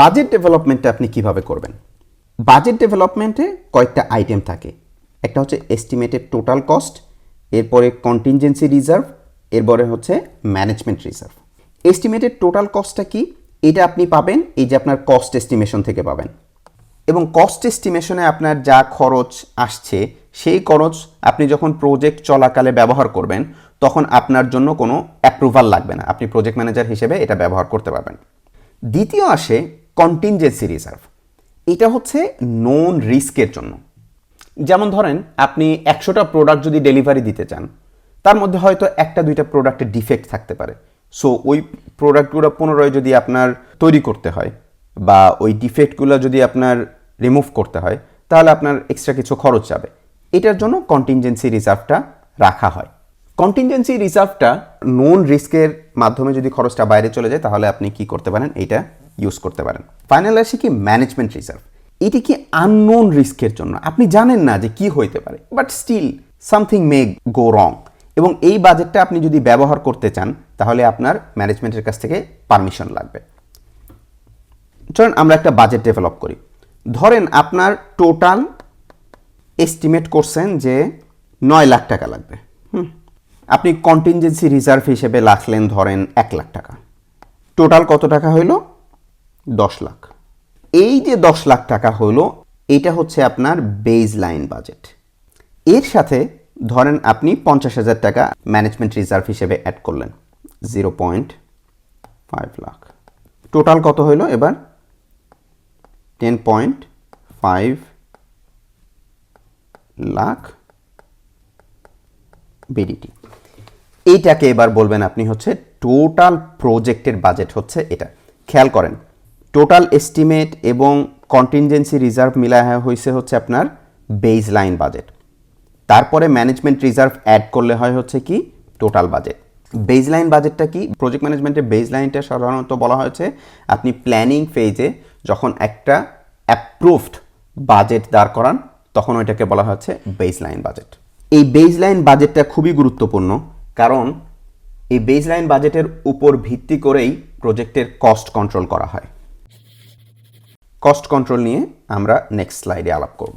Budget ডেভেলপমেন্টটা আপনি কীভাবে করবেন? বাজেট ডেভেলপমেন্টে কয়েকটা আইটেম থাকে। একটা হচ্ছে এস্টিমেটেড টোটাল কস্ট এরপরে কন্টিনজেন্সি রিজার্ভ এরপরে হচ্ছে ম্যানেজমেন্ট রিজার্ভ এস্টিমেটেড টোটাল কস্টটা কি? এটা আপনি পাবেন, এই যে আপনার কস্ট এস্টিমেশন থেকে পাবেন। এবং কস্ট এস্টিমেশনে আপনার যা খরচ আসছে, সেই খরচ আপনি যখন প্রজেক্ট চলাকালে ব্যবহার করবেন, তখন আপনার জন্য কোনো অ্যাপ্রুভাল লাগবে না। আপনি প্রজেক্ট ম্যানেজার হিসেবে এটা ব্যবহার করতে পারবেন। দ্বিতীয় আসে কন্টিনজেন্সি রিজার্ভ এটা হচ্ছে নোন রিস্কের জন্য। যেমন ধরেন, আপনি একশোটা প্রোডাক্ট যদি ডেলিভারি দিতে চান, তার মধ্যে হয়তো একটা দুইটা প্রোডাক্টের ডিফেক্ট থাকতে পারে। সো ওই প্রোডাক্টগুলো পুনরায় যদি আপনার তৈরি করতে হয় বা ওই ডিফেক্টগুলো যদি আপনার রিমুভ করতে হয়, তাহলে আপনার এক্সট্রা কিছু খরচ যাবে। এটার জন্য কন্টিনজেন্সি রিজার্ভটা রাখা হয়। কন্টিনজেন্সি রিজার্ভটা নোন রিস্কের মাধ্যমে যদি খরচটা বাইরে চলে যায়, তাহলে আপনি কি করতে পারেন? এটা ইউজ করতে পারেন। ফাইনাল আসি কি ম্যানেজমেন্ট রিজার্ভ এটি কি আননোন রিস্কের জন্য? আপনি জানেন না যে কি হইতে পারে but still something may go wrong এবং এই বাজেটটা আপনি যদি ব্যবহার করতে চান, তাহলে আপনার ম্যানেজমেন্টের কাছ থেকে পারমিশন লাগবে। চলুন আমরা একটা বাজেট ডেভেলপ করি। ধরেন আপনার টোটাল এস্টিমেট করছেন যে নয় লাখ টাকা লাগবে। হুম, আপনি কন্টিনজেন্সি রিজার্ভ হিসেবে রাখলেন ধরেন এক লাখ টাকা। টোটাল কত টাকা হইল? দশ লাখ। এই যে দশ লাখ টাকা হইল এটা হচ্ছে আপনার বেজ লাইন বাজেট এর সাথে ধরেন আপনি পঞ্চাশ হাজার টাকা ম্যানেজমেন্ট রিজার্ভ হিসেবে অ্যাড করলেন zero point five lakh. Total কত হইল এবার? Ten point five lakh BDT এইটাকে এবার বলবেন আপনি হচ্ছে টোটাল প্রজেক্টের বাজেট হচ্ছে এটা। খেয়াল করেন টোটাল এস্টিমেট এবং কন্টিনজেন্সি রিজার্ভ মিলায় হয়েছে হচ্ছে আপনার বেজ লাইন বাজেট তারপরে ম্যানেজমেন্ট রিজার্ভ অ্যাড করলে হয় হচ্ছে কি? টোটাল বাজেট বেজ লাইন বাজেটটা কি? প্রজেক্ট ম্যানেজমেন্টের বেজ লাইনটা সাধারণত বলা হয়েছে, আপনি প্ল্যানিং ফেজে যখন একটা অ্যাপ্রুভড বাজেট দাঁড় করান, তখন ওইটাকে বলা হচ্ছে বেজ লাইন বাজেট এই বেজ লাইন বাজেটটা খুবই গুরুত্বপূর্ণ, কারণ এই বেজ লাইন বাজেটের উপর ভিত্তি করেই প্রজেক্টের কস্ট কন্ট্রোল করা হয়। কস্ট কন্ট্রোল নিয়ে আমরা নেক্সট স্লাইডে আলাপ করব।